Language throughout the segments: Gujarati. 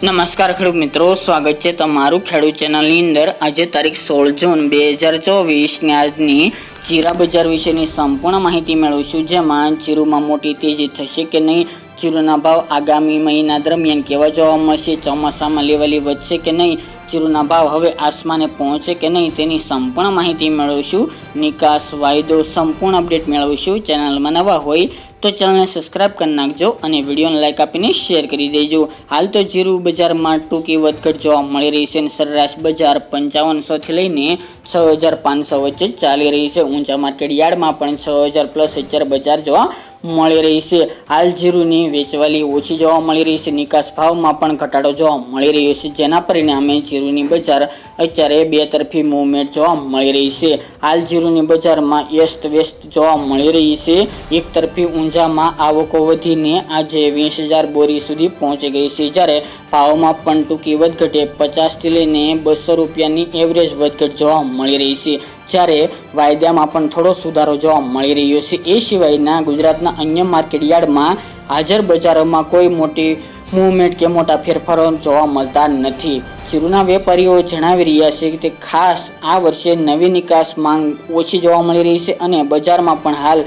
નમસ્કાર ખેડૂત મિત્રો, સ્વાગત છે તમારું ખેડૂત ચેનલની અંદર. આજે તારીખ સોળ જૂન બે હજાર ચોવીસની આજની જીરા બજાર વિશેની સંપૂર્ણ માહિતી મેળવીશું, જેમાં જીરુમાં મોટી તેજી થશે કે નહીં, જીરુના ભાવ આગામી મહિના દરમિયાન કેવા જોવા મળશે, ચોમાસામાં લેવલી વધશે કે નહીં, જીરુના ભાવ હવે આસમાને પહોંચે કે નહીં, તેની સંપૂર્ણ માહિતી મેળવીશું. નિકાસ, વાયદો સંપૂર્ણ અપડેટ મેળવીશું. ચેનલમાં નવા હોય તો ચેનલને સબસ્ક્રાઇબ કરી નાખજો અને વિડીયોને લાઇક આપીને શેર કરી દેજો. હાલ તો જીરું બજારમાં ટૂંકી વધઘટ જોવા મળી રહી છે અને સરેરાશ બજાર પંચાવનસોથી લઈને છ હજાર પાંચસો વચ્ચે ચાલી રહી છે. ઊંચા માર્કેટ યાર્ડમાં પણ છ હજાર પ્લસ અત્યારે બજાર જોવા મળી રહી છે. હાલ જીરુની વેચવાલી ઓછી જોવા મળી રહી છે. નિકાસ ભાવમાં પણ ઘટાડો જોવા મળી રહ્યો છે. જેના પરિણામે જીરુની બજાર અત્યારે બે તરફી મુવમેન્ટ જોવા મળી રહી છે. હાલ જીરુની બજારમાં યસ્ત વ્યસ્ત જોવા મળી રહી છે. એક તરફી ઊંઝામાં આવકો વધીને આજે વીસ હજાર બોરી સુધી પહોંચી ગઈ છે. જ્યારે ભાવમાં પણ ટૂંકી વધઘટે પચાસથી લઈને બસો રૂપિયાની એવરેજ વધઘટ જોવા મળી રહી છે. જ્યારે વાયદામાં પણ થોડો સુધારો જોવા મળી રહ્યો છે. એ સિવાયના ગુજરાતના અન્ય માર્કેટ યાર્ડમાં હાજર બજારોમાં કોઈ મોટી મૂવમેન્ટ કે મોટા ફેરફારો જોવા મળતા નથી. જીરુના વેપારીઓ જણાવી રહ્યા છે કે ખાસ આ વર્ષે નવી નિકાસ માંગ ઓછી જોવા મળી રહી છે અને બજારમાં પણ હાલ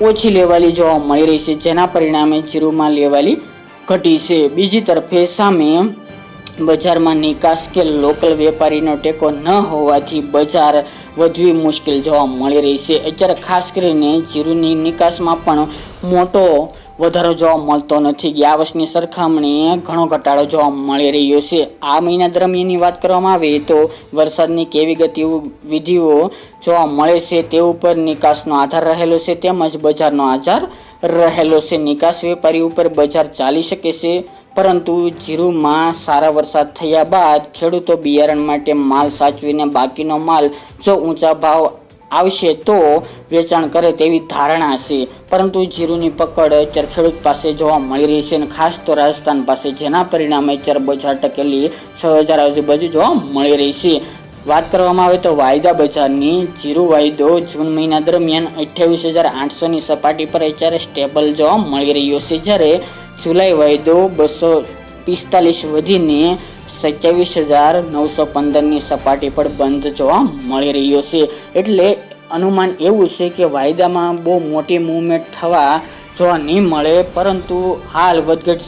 ઓછી લેવાલી જોવા મળી રહી છે, જેના પરિણામે જીરુમાં લેવાલી ઘટી છે. બીજી તરફે સામે બજારમાં નિકાસ કે લોકલ વેપારીનો ટેકો ન હોવાથી બજાર વધવી મુશ્કેલ જોવા મળી રહી છે. અત્યારે ખાસ કરીને જીરુની નિકાસમાં પણ મોટો વધારો જોવા મળતો નથી. ગયા વર્ષની સરખામણીએ ઘણો ઘટાડો જોવા મળી રહ્યો છે. આ મહિના દરમિયાનની વાત કરવામાં આવે તો વરસાદની કેવી ગતિ વિધિઓ જોવા મળે છે તે ઉપર નિકાસનો આધાર રહેલો છે, તેમજ બજારનો આધાર રહેલો છે. નિકાસ વેપારી ઉપર બજાર ચાલી શકે છે પરંતુ જીરુમાં સારા વરસાદ થયા બાદ ખેડૂતો બિયારણ માટે માલ સાચવીને બાકીનો માલ જો ઊંચા ભાવ આવશે તો વેચાણ કરે તેવી ધારણા છે. પરંતુ જીરુની પકડ અત્યારે ખેડૂત પાસે જોવા મળી રહી છે અને ખાસ તો રાજસ્થાન પાસે જેના પરિણામે અત્યારે બજાર ટકેલી છ હજાર આજુબાજુ જોવા મળી રહી છે. વાત કરવામાં આવે તો વાયદા બજારની જીરુ વાયદો જૂન મહિના દરમિયાન અઠ્યાવીસ હજાર આઠસોની સપાટી પર અત્યારે સ્ટેબલ જોવા મળી રહ્યો છે. જ્યારે જુલાઈ વાયદો બસો પિસ્તાલીસ વધીને સત્યાવીસ હજાર નવસો પંદરની સપાટી પર બંધ જોવા મળી રહ્યો છે. એટલે અનુમાન એવું છે કે વાયદામાં બહુ મોટી મૂવમેન્ટ થવા જોવા નહીં મળે, પરંતુ હાલ વધઘટ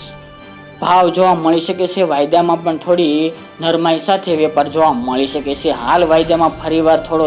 ભાવ જોવા મળી શકે છે. વાયદામાં પણ થોડી નરમાઈ સાથે વેપાર જોવા મળી શકે છે. હાલ વાયદામાં ફરીવાર થોડો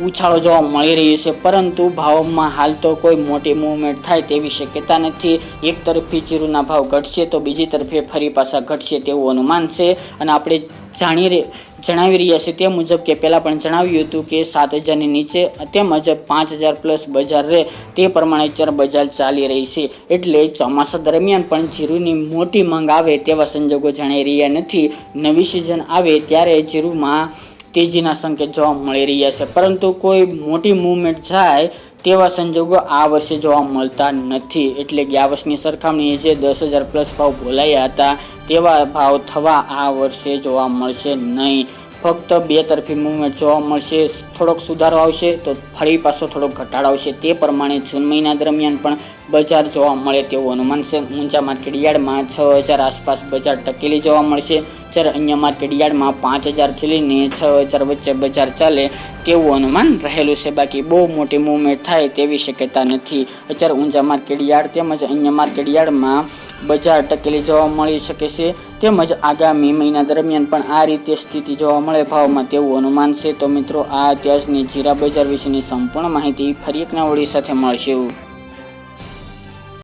ઉછાળો જોવા મળી રહ્યો છે. પરંતુ ભાવમાં હાલ તો કોઈ મોટી મૂવમેન્ટ થાય તેવી શક્યતા નથી. એક તરફી ચીરુના ભાવ ઘટશે તો બીજી તરફે ફરી પાછા ઘટશે તેવું અનુમાન છે. અને આપણે જાણી જણાવી રહ્યા છીએ તે મુજબ કે પહેલાં પણ જણાવ્યું હતું કે સાત હજારની નીચે તેમજ પાંચ હજાર પ્લસ બજાર રહે તે પ્રમાણે અત્યારે બજાર ચાલી રહી છે. એટલે ચોમાસા દરમિયાન પણ જીરુની મોટી માંગ આવે તેવા સંજોગો જણાઈ રહ્યા નથી. નવી સિઝન આવે ત્યારે જીરુમાં તેજીના સંકેત જોવા મળી રહ્યા છે. પરંતુ કોઈ મોટી મૂવમેન્ટ જાય તેવા સંજોગો આ વર્ષે જોવા મળતા નથી. એટલે ગયા વર્ષની સરખામણીએ જે દસ હજાર પ્લસ ભાવ બોલાયા હતા તેવા ભાવ થવા આ વર્ષે જોવા મળશે નહીં. ફક્ત બે તરફી મૂવમેન્ટ જોવા મળશે. થોડોક સુધારો આવશે તો ફરી પાછો થોડોક ઘટાડો આવશે. તે પ્રમાણે જૂન મહિના દરમિયાન પણ બજાર જોવા મળે તેવું અનુમાન છે. ઊંચા માર્કેટ યાર્ડમાં છ હજાર આસપાસ બજાર ટકેલી જોવા મળશે. જ્યારે અન્ય માર્કેટ યાર્ડમાં પાંચ હજારથી લઈને છ હજાર વચ્ચે બજાર ચાલે તેવું અનુમાન રહેલું છે. બાકી બહુ મોટી મૂવમેન્ટ થાય તેવી શક્યતા નથી. અત્યારે ઊંચા માર્કેટ યાર્ડ તેમજ અન્ય માર્કેટ યાર્ડમાં બજાર ટકેલી જોવા મળી શકે છે. તેમજ આગામી મહિના દરમિયાન પણ આ રીતે સ્થિતિ જોવા મળે ભાવમાં તેવું અનુમાન છે. તો મિત્રો, આ અત્યારની જીરા બજાર વિશેની સંપૂર્ણ માહિતી ફરી એક નવડી સાથે મળશે.